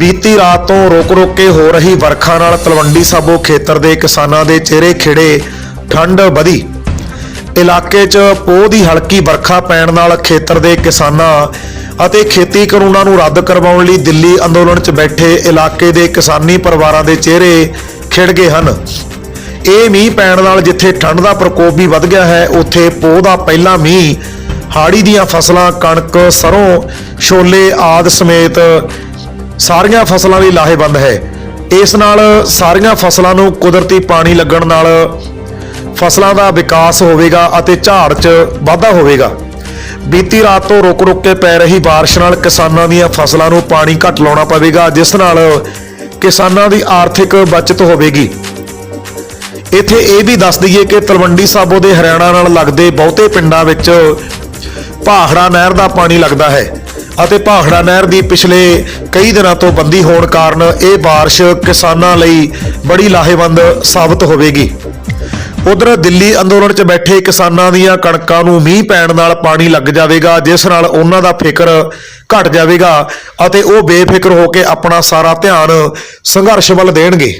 ਬੀਤੀ ਰਾਤ ਤੋਂ ਰੁਕ-ਰੁਕ ਕੇ ਹੋ ਰਹੀ ਵਰਖਾ ਨਾਲ ਤਲਵੰਡੀ ਸਾਬੋ ਖੇਤਰ ਦੇ ਕਿਸਾਨਾਂ ਦੇ ਚਿਹਰੇ ਖਿੜੇ ਠੰਡ ਵਧੀ। ਇਲਾਕੇ 'ਚ ਪੋਹ ਦੀ ਹਲਕੀ ਵਰਖਾ ਪੈਣ ਨਾਲ ਖੇਤਰ ਦੇ ਕਿਸਾਨਾਂ ਅਤੇ ਖੇਤੀ ਕਾਨੂੰਨਾਂ ਨੂੰ ਰੱਦ ਕਰਵਾਉਣ ਲਈ ਦਿੱਲੀ ਅੰਦੋਲਨ 'ਚ ਬੈਠੇ ਇਲਾਕੇ ਦੇ ਕਿਸਾਨੀ ਪਰਿਵਾਰਾਂ ਦੇ ਚਿਹਰੇ ਖਿੜ ਗਏ ਹਨ। ਇਹ ਮੀਂਹ ਪੈਣ ਨਾਲ ਜਿੱਥੇ ਠੰਡ ਦਾ ਪ੍ਰਕੋਪ ਵੀ ਵੱਧ ਗਿਆ ਹੈ, ਉੱਥੇ ਪੋਹ ਦਾ ਪਹਿਲਾ ਮੀਂਹ ਹਾੜੀ ਦੀਆਂ ਫਸਲਾਂ, ਕਣਕ, ਸਰੋਂ, ਛੋਲੇ ਆਦ ਸਮੇਤ ਸਾਰੀਆਂ ਫਸਲਾਂ ਲਈ ਲਾਹੇਵੰਦ ਹੈ। ਇਸ ਨਾਲ ਸਾਰੀਆਂ ਫਸਲਾਂ ਨੂੰ ਕੁਦਰਤੀ ਪਾਣੀ ਲੱਗਣ ਨਾਲ ਫਸਲਾਂ ਦਾ ਵਿਕਾਸ ਹੋਵੇਗਾ ਅਤੇ ਝਾੜ 'ਚ ਵਾਧਾ ਹੋਵੇਗਾ। ਬੀਤੀ ਰਾਤ ਤੋਂ ਰੁਕ-ਰੁਕ ਕੇ ਪੈ ਰਹੀ ਬਾਰਿਸ਼ ਨਾਲ ਕਿਸਾਨਾਂ ਦੀਆਂ ਫਸਲਾਂ ਨੂੰ ਪਾਣੀ ਘੱਟ ਲਾਉਣਾ ਪਵੇਗਾ, ਜਿਸ ਨਾਲ ਕਿਸਾਨਾਂ ਦੀ ਆਰਥਿਕ ਬਚਤ ਹੋਵੇਗੀ। ਇੱਥੇ ਇਹ ਵੀ ਦੱਸ ਦਈਏ ਕਿ ਤਲਵੰਡੀ ਸਾਬੋ ਦੇ ਹਰਿਆਣਾ ਨਾਲ ਲੱਗਦੇ ਬਹੁਤੇ ਪਿੰਡਾਂ ਵਿੱਚ ਭਾਖੜਾ ਨਹਿਰ ਦਾ ਪਾਣੀ ਲੱਗਦਾ ਹੈ। ਅਤੇ ਭਾਖੜਾ ਨਹਿਰ ਦੀ ਪਿਛਲੇ ਕਈ ਦਿਨਾਂ ਤੋਂ ਬੰਦੀ ਹੋਣ ਕਾਰਨ ਇਹ بارش ਕਿਸਾਨਾਂ ਲਈ ਬੜੀ ਲਾਹੇਵੰਦ ਸਾਬਤ ਹੋਵੇਗੀ ਉਧਰ ਦਿੱਲੀ ਅੰਦੋਲਨ 'ਚ ਬੈਠੇ ਕਿਸਾਨਾਂ ਦੀਆਂ ਕਣਕਾਂ ਨੂੰ ਮੀਂਹ ਪੈਣ ਨਾਲ ਪਾਣੀ ਲੱਗ ਜਾਵੇਗਾ ਜਿਸ ਨਾਲ ਉਹਨਾਂ ਦਾ ਫਿਕਰ ਘਟ ਜਾਵੇਗਾ ਅਤੇ ਉਹ ਬੇਫਿਕਰ ਹੋ ਕੇ ਆਪਣਾ ਸਾਰਾ ਧਿਆਨ ਸੰਘਰਸ਼ ਵੱਲ ਦੇਣਗੇ